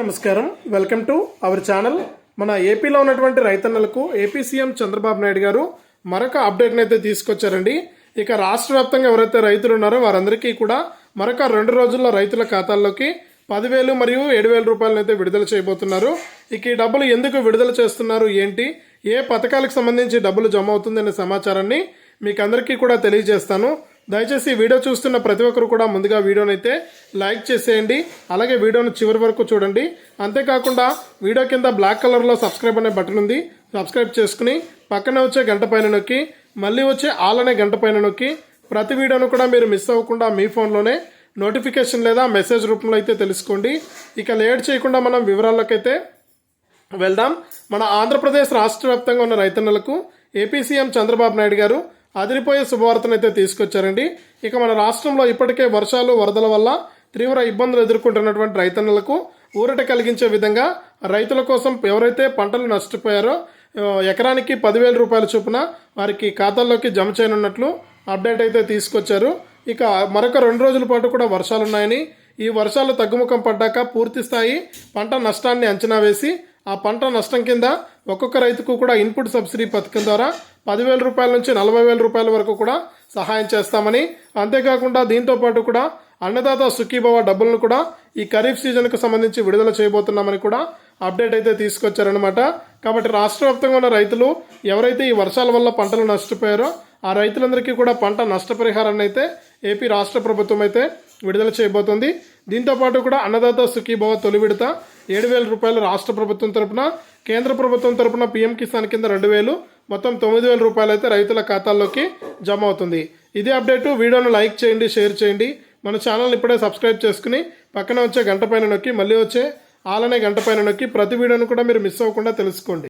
నమస్కారం. Welcome to our channel. మన ఏపీలో ఉన్నటువంటి రైతన్నలకు ఏపీ సీఎం చంద్రబాబు నాయుడు గారు మరొక అప్డేట్ని అయితే తీసుకొచ్చారండి. ఇక రాష్ట్ర వ్యాప్తంగా ఎవరైతే రైతులు ఉన్నారో వారందరికీ కూడా మరొక రెండు రోజుల్లో రైతుల ఖాతాల్లోకి పదివేలు మరియు ఏడు వేల రూపాయలను అయితే విడుదల చేయబోతున్నారు. ఇక ఈ డబ్బులు ఎందుకు విడుదల చేస్తున్నారు? ఏంటి? ఏ పథకాలకు సంబంధించి డబ్బులు జమ అవుతుందనే సమాచారాన్ని మీకు అందరికీ కూడా తెలియజేస్తాను. దయచేసి వీడియో చూస్తున్న ప్రతి ఒక్కరు కూడా ముందుగా వీడియోని అయితే లైక్ చేసేయండి అలాగే వీడియోను చివరి వరకు చూడండి. అంతేకాకుండా వీడియో కింద బ్లాక్ కలర్లో సబ్స్క్రైబ్ అనే బటన్ ఉంది. సబ్స్క్రైబ్ చేసుకుని పక్కన వచ్చే గంట పైన నొక్కి మళ్ళీ వచ్చే ఆల్ అనే గంట పైన నొక్కి ప్రతి వీడియోను కూడా మీరు మిస్ అవ్వకుండా మీ ఫోన్లోనే నోటిఫికేషన్ లేదా మెసేజ్ రూపంలో అయితే తెలుసుకోండి. ఇక లేట్ చేయకుండా మనం వివరాల్లోకైతే వెళ్దాం. మన ఆంధ్రప్రదేశ్ రాష్ట్ర వ్యాప్తంగా ఉన్న రైతన్నలకు ఏపీ సీఎం చంద్రబాబు నాయుడు గారు అదిరిపోయే శుభవార్తనైతే తీసుకొచ్చారండి. ఇక మన రాష్ట్రంలో ఇప్పటికే వర్షాలు వరదల వల్ల తీవ్ర ఇబ్బందులు ఎదుర్కొంటున్నటువంటి రైతన్నలకు ఊరట కలిగించే విధంగా రైతుల కోసం ఎవరైతే పంటలు నష్టపోయారో ఎకరానికి పదివేల రూపాయల చొప్పున వారికి ఖాతాల్లోకి జమ చేయనున్నట్లు అప్డేట్ అయితే తీసుకొచ్చారు. ఇక మరొక రెండు రోజుల పాటు కూడా వర్షాలున్నాయని ఈ వర్షాలు తగ్గుముఖం పడ్డాక పూర్తి స్థాయి పంట నష్టాన్ని అంచనా వేసి ఆ పంట నష్టం కింద ఒక్కొక్క రైతుకు కూడా ఇన్పుట్ సబ్సిడీ పథకం ద్వారా పదివేల రూపాయల నుంచి నలభై వేల రూపాయల వరకు కూడా సహాయం చేస్తామని అంతేకాకుండా దీంతో పాటు కూడా అన్నదాత సుఖీభవ డబ్బులను కూడా ఈ ఖరీఫ్ సీజన్కు సంబంధించి విడుదల చేయబోతున్నామని కూడా అప్డేట్ అయితే తీసుకొచ్చారనమాట కాబట్టి రాష్ట్ర వ్యాప్తంగా ఉన్న రైతులు ఎవరైతే ఈ వర్షాల వల్ల పంటలు నష్టపోయారో ఆ రైతులందరికీ కూడా పంట నష్టపరిహారాన్ని అయితే ఏపీ రాష్ట్ర ప్రభుత్వం అయితే విడుదల చేయబోతుంది. దీంతో పాటు కూడా అన్నదాత సుఖీభవ తొలి విడత ఏడు వేల రూపాయలు రాష్ట్ర ప్రభుత్వం తరపున కేంద్ర ప్రభుత్వం తరపున పీఎం కిసాన్ కింద రెండు వేలు మొత్తం తొమ్మిది వేల రూపాయలు అయితే రైతుల ఖాతాల్లోకి జమ అవుతుంది. ఇదే అప్డేటు వీడియోను లైక్ చేయండి షేర్ చేయండి. మన ఛానల్ ఇప్పుడే సబ్స్క్రైబ్ చేసుకుని పక్కన వచ్చే గంట పైన నొక్కి మళ్ళీ వచ్చే ఆలనే గంట పైన నొక్కి ప్రతి వీడియోను కూడా మీరు మిస్ అవ్వకుండా తెలుసుకోండి.